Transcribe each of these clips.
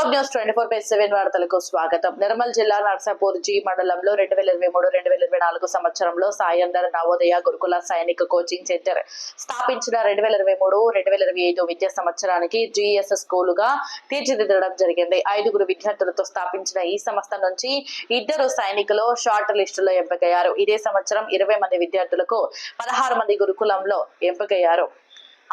Four by seven వార్తలకు స్వాగతం. నిర్మల్ జిల్లా నర్సాపూర్ జీ మండలంలో రెండు వేల ఇరవై మూడు రెండు వేల ఇరవై నాలుగు సంవత్సరంలో సాయందర్ నవోదయ గురుకుల సైనిక కోచింగ్ సెంటర్ స్థాపించిన రెండు వేల ఇరవై మూడు రెండు వేల ఇరవై ఐదు విద్యా సంవత్సరానికి జిఎస్ స్కూలుగా తీర్చిదిద్దడం జరిగింది. ఐదుగురు విద్యార్థులతో స్థాపించిన ఈ సంస్థ నుంచి ఇద్దరు సైనికులు షార్ట్ లిస్టులో ఎంపికయ్యారు. ఇదే సంవత్సరం ఇరవై మంది విద్యార్థులకు పదహారు మంది గురుకులంలో ఎంపికయ్యారు.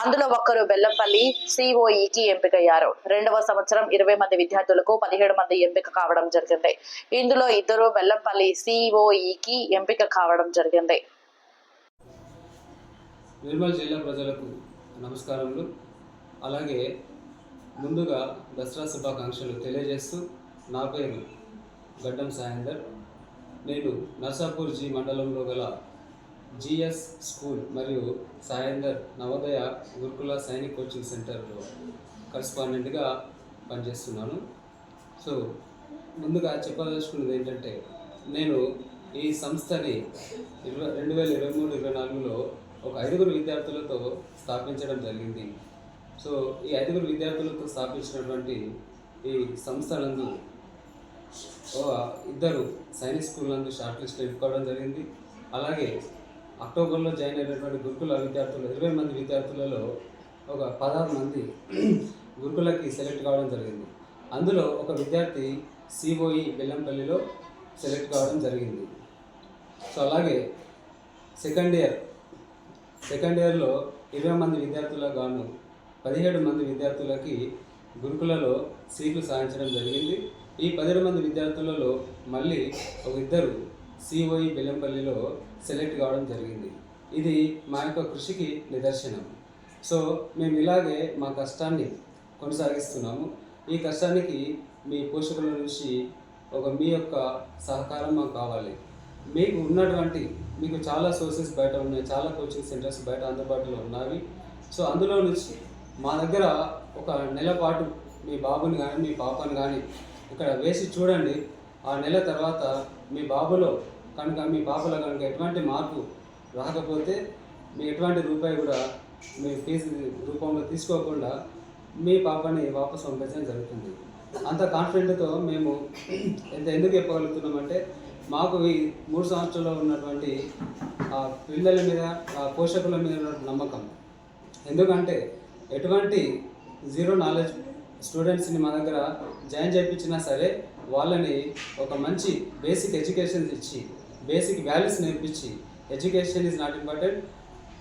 అందులో ఒక్కరు బెల్లంపల్లి సిఓఈకి ఎంపికయ్యారు. రెండవ సంవత్సరం ఇరవై మంది విద్యార్థులకు పదిహేడు మంది ఎంపిక కావడం జరిగింది. ఇందులో ఇద్దరు బెల్లంపల్లి సిఓఈకి ఎంపిక కావడం జరిగింది. నిర్మల్ జిల్లా ప్రజలకు నమస్కారములు. అలాగే ముందుగా దసరా శుభాకాంక్షలు తెలియజేస్తూ నా పేరు గడ్డం సాయందర్. నేను నర్సాపూర్ జీ మండలంలో గల జిఎస్ స్కూల్ మరియు సాయందర్ నవోదయ గురుకుల సైనిక్ కోచింగ్ సెంటర్లో కరస్పాండెంట్గా పనిచేస్తున్నాను. సో ముందుగా చెప్పదలుచుకున్నది ఏంటంటే నేను ఈ సంస్థని ఇరవై రెండు వేల ఇరవై మూడు ఇరవై నాలుగులో ఒక ఐదుగురు విద్యార్థులతో స్థాపించడం జరిగింది. సో ఈ ఐదుగురు విద్యార్థులతో స్థాపించినటువంటి ఈ సంస్థ నందు ఇద్దరు సైనిక్ స్కూల్ నందు షార్ట్ లిస్ట్ ఎన్నుకోవడం జరిగింది. అలాగే అక్టోబర్లో జాయిన్ అయినటువంటి గురుకుల విద్యార్థులు ఇరవై మంది విద్యార్థులలో ఒక పదహారు మంది గురుకులకి సెలెక్ట్ కావడం జరిగింది. అందులో ఒక విద్యార్థి సిఓఈ బెల్లంపల్లిలో సెలెక్ట్ కావడం జరిగింది. సో అలాగే సెకండ్ ఇయర్ సెకండ్ ఇయర్లో ఇరవై మంది విద్యార్థులకు గాను పదిహేడు మంది విద్యార్థులకి గురుకులలో సీట్లు సాధించడం జరిగింది. ఈ పదిహేడు మంది విద్యార్థులలో మళ్ళీ ఒక ఇద్దరు సిఓఈ బెల్లంపల్లిలో సెలెక్ట్ కావడం జరిగింది. ఇది మా యొక్క కృషికి నిదర్శనం. సో మేము ఇలాగే మా కష్టాన్ని కొనసాగిస్తున్నాము. ఈ కష్టానికి మీ పోషకుల నుంచి ఒక మీ యొక్క సహకారం మాకు కావాలి. మీకు ఉన్నటువంటి మీకు చాలా సోర్సెస్ బయట ఉన్నాయి. చాలా కోచింగ్ సెంటర్స్ బయట అందుబాటులో ఉన్నాయి సో అందులో నుంచి మా దగ్గర ఒక నెల పాటు మీ బాబుని కానీ మీ పాపని కానీ ఇక్కడ వేసి చూడండి. ఆ నెల తర్వాత మీ బాబులో కనుక మీ పాపలో కనుక ఎటువంటి మార్పు రాకపోతే మీ ఎటువంటి రూపాయి కూడా మీ ఫీజు రూపంలో తీసుకోకుండా మీ పాపని వాపసు పంపించడం జరుగుతుంది. అంత కాన్ఫిడెంట్తో మేము ఎంత ఎందుకు చెప్పగలుగుతున్నామంటే మాకు ఈ మూడు సంవత్సరాల్లో ఉన్నటువంటి ఆ పిల్లల మీద ఆ పోషకుల మీద ఉన్న నమ్మకం. ఎందుకంటే ఎటువంటి జీరో నాలెడ్జ్ స్టూడెంట్స్ని మా దగ్గర జాయిన్ చేయించినా సరే వాళ్ళని ఒక మంచి బేసిక్ ఎడ్యుకేషన్ ఇచ్చి బేసిక్ వాల్యూస్ నేర్పించి education is not important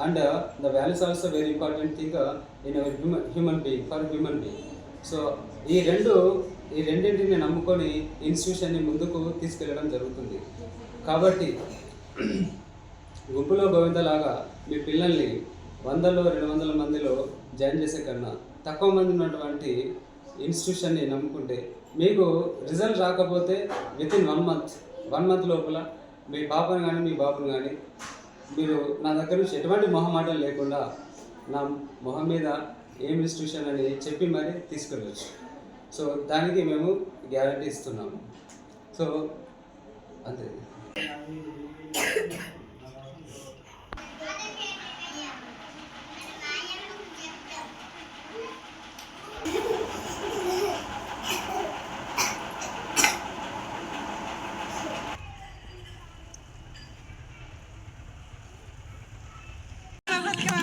and the values also very important thing in our human human being for human being so ఈ రెండు ఈ రెండింటిని నమ్ముకొని ఇన్స్టిట్యూషన్ని ముందుకు తీసుకెళ్ళడం జరుగుతుంది. కాబట్టి గుంపులో గోవిందలాగా మీ పిల్లల్ని వందలో రెండు వందల మందిలో జాయిన్ చేసే కన్నా తక్కువ మంది ఉన్నటువంటి ఇన్స్టిట్యూషన్ని నమ్ముకుంటే మీకు రిజల్ట్ రాకపోతే within one month one month లోపల మీ పాపను కానీ మీ బాబుని కానీ మీరు నా దగ్గర నుంచి ఎటువంటి మొహమాటం లేకుండా నా మొహం మీద ఏం ఇన్స్టిట్యూషన్ అని చెప్పి మరీ తీసుకెళ్ళచ్చు. సో దానికి మేము గ్యారంటీ ఇస్తున్నాము. సో అంతే.